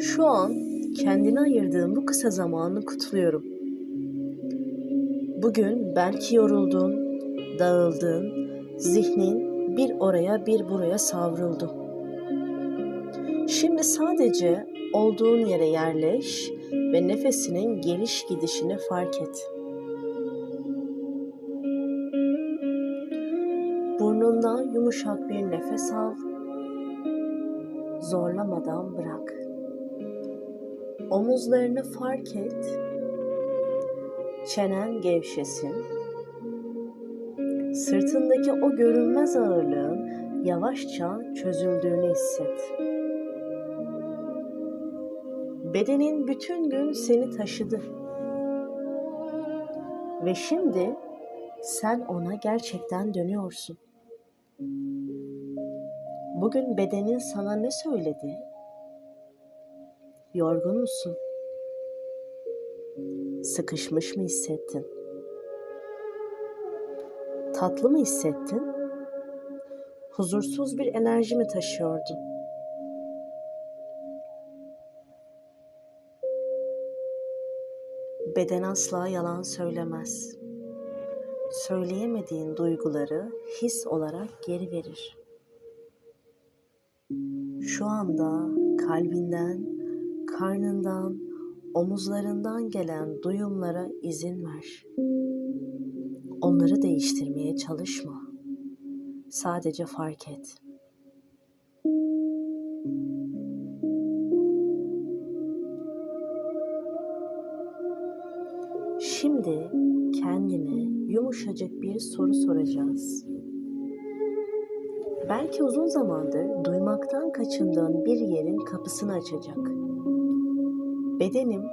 Şu an kendine ayırdığın bu kısa zamanı kutluyorum. Bugün belki yoruldun, dağıldın, zihnin bir oraya bir buraya savruldu. Şimdi sadece olduğun yere yerleş ve nefesinin geliş gidişini fark et. Burnundan yumuşak bir nefes al. Zorlamadan bırak. Omuzlarını fark et. Çenen gevşesin. Sırtındaki o görünmez ağırlığın yavaşça çözüldüğünü hisset. Bedenin bütün gün seni taşıdı. Ve şimdi sen ona gerçekten dönüyorsun. Bugün bedenin sana ne söyledi? Yorgun musun? Sıkışmış mı hissettin? Tatlı mı hissettin? Huzursuz bir enerji mi taşıyordun? Beden asla yalan söylemez. Söyleyemediğin duyguları his olarak geri verir. Şu anda kalbinden, karnından, omuzlarından gelen duyumlara izin ver. Onları değiştirmeye çalışma. Sadece fark et. Şimdi kendine yumuşacık bir soru soracağız. Belki uzun zamandır duymaktan kaçındığın bir yerin kapısını açacak. Bedenim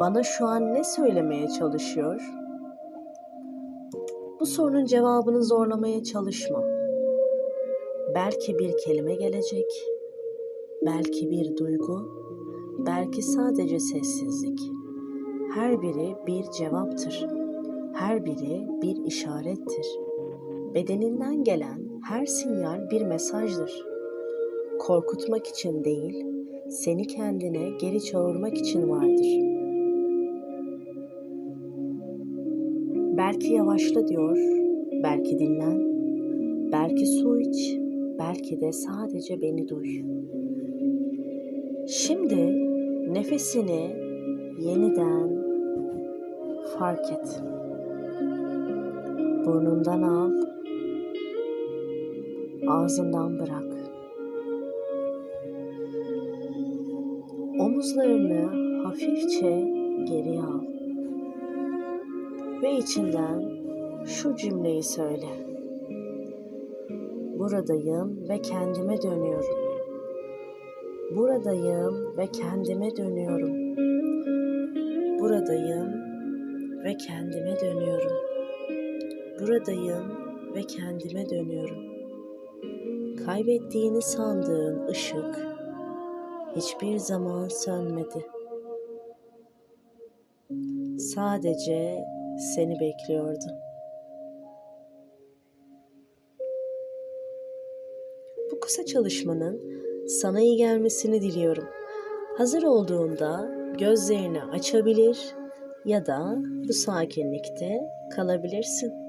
bana şu an ne söylemeye çalışıyor? Bu sorunun cevabını zorlamaya çalışma. Belki bir kelime gelecek, belki bir duygu, belki sadece sessizlik. Her biri bir cevaptır. Her biri bir işarettir. Bedeninden gelen her sinyal bir mesajdır. Korkutmak için değil, seni kendine geri çağırmak için vardır. Belki yavaşla diyor, belki dinlen, belki su iç, belki de sadece beni duy. Şimdi nefesini yeniden fark et. Burnundan al, ağzından bırak. Omuzlarını hafifçe geriye al. Ve içinden şu cümleyi söyle. Buradayım ve kendime dönüyorum. Buradayım ve kendime dönüyorum. Buradayım ve kendime dönüyorum. Buradayım ve kendime dönüyorum. Kaybettiğini sandığın ışık hiçbir zaman sönmedi. Sadece seni bekliyordu. Bu kısa çalışmanın sana iyi gelmesini diliyorum. Hazır olduğunda gözlerini açabilir ya da bu sakinlikte kalabilirsin.